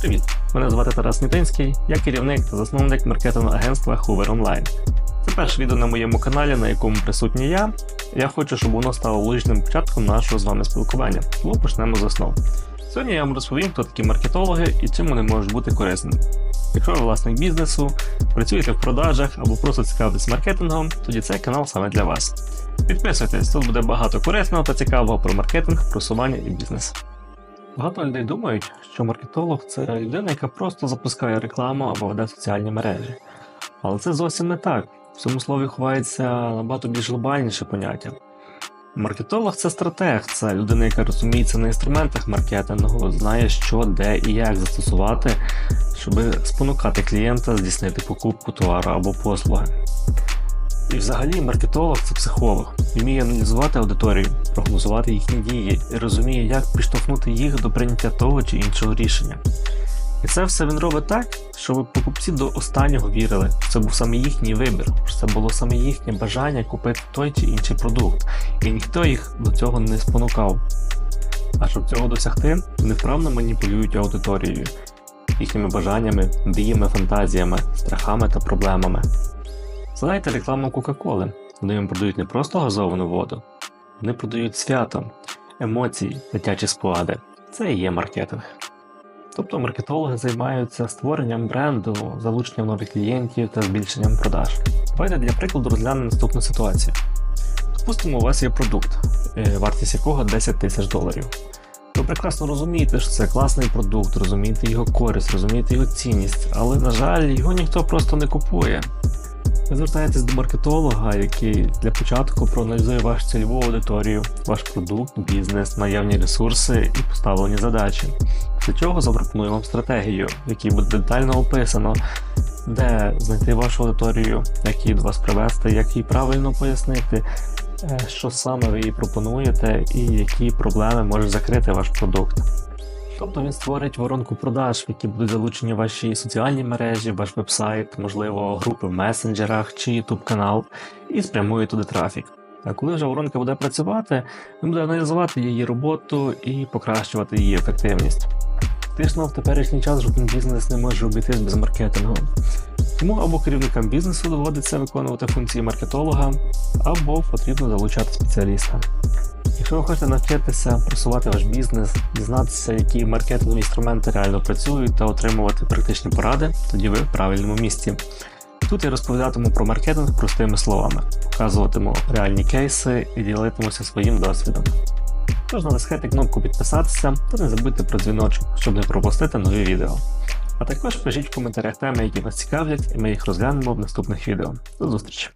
Привіт! Мене звати Тарас Нітинський, я керівник та засновник маркетингового агентства Hoover Online. Це перше відео на моєму каналі, на якому присутній я. Я хочу, щоб воно стало логічним початком нашого з вами спілкування. Тому почнемо з основ. Сьогодні я вам розповім, хто такі маркетологи і чим вони можуть бути корисними. Якщо ви власник бізнесу, працюєте в продажах або просто цікавитесь маркетингом, тоді цей канал саме для вас. Підписуйтесь, тут буде багато корисного та цікавого про маркетинг, просування і бізнес. Багато людей думають, що маркетолог це людина, яка просто запускає рекламу або веде соціальні мережі. Але це зовсім не так. В цьому слові ховається набагато більш глобальніше поняття. Маркетолог це стратег, це людина, яка розуміється на інструментах маркетингу, знає, що, де і як застосувати, щоб спонукати клієнта здійснити покупку товару або послуги. І взагалі маркетолог це психолог, вміє аналізувати аудиторію, прогнозувати їхні дії і розуміє, як підштовхнути їх до прийняття того чи іншого рішення. І це все він робить так, щоб покупці до останнього вірили, що це був саме їхній вибір, що це було саме їхнє бажання купити той чи інший продукт, і ніхто їх до цього не спонукав. А щоб цього досягти, вони вправно маніпулюють аудиторією, їхніми бажаннями, діями, фантазіями, страхами та проблемами. Згадайте рекламу Кока-Коли. Вони їм продають не просто газовану воду, вони продають свято, емоції, дитячі спогади. Це і є маркетинг. Тобто маркетологи займаються створенням бренду, залученням нових клієнтів та збільшенням продаж. Давайте для прикладу розглянемо наступну ситуацію. Допустимо, у вас є продукт, е, вартість якого 10 тисяч доларів. Ви прекрасно розумієте, що це класний продукт, розумієте його користь, розумієте його цінність, але, на жаль, його ніхто просто не купує. Ви звертаєтесь до маркетолога, який для початку проаналізує вашу цільову аудиторію, ваш продукт, бізнес, наявні ресурси і поставлені задачі. Для чого запропонує вам стратегію, в якій буде детально описано, де знайти вашу аудиторію, як її до вас привести, як їй правильно пояснити, е, що саме ви їй пропонуєте і які проблеми може закрити ваш продукт. Тобто він створить воронку продаж, в які будуть залучені ваші соціальні мережі, ваш вебсайт, можливо, групи в месенджерах чи YouTube канал, і спрямує туди трафік. А коли вже воронка буде працювати, він буде аналізувати її роботу і покращувати її ефективність. Фактично, в теперішній час жоден бізнес не може обійтись без маркетингу. Тому або керівникам бізнесу доводиться виконувати функції маркетолога, або потрібно залучати спеціаліста. Якщо ви хочете навчитися просувати ваш бізнес, дізнатися, які маркетингові інструменти реально працюють та отримувати практичні поради, тоді ви в правильному місці. Тут я розповідатиму про маркетинг простими словами, показуватиму реальні кейси і ділитимуся своїм досвідом. Тож натискайте кнопку підписатися та не забудьте про дзвіночок, щоб не пропустити нові відео. А також пишіть в коментарях теми, які вас цікавлять, і ми їх розглянемо в наступних відео. До зустрічі!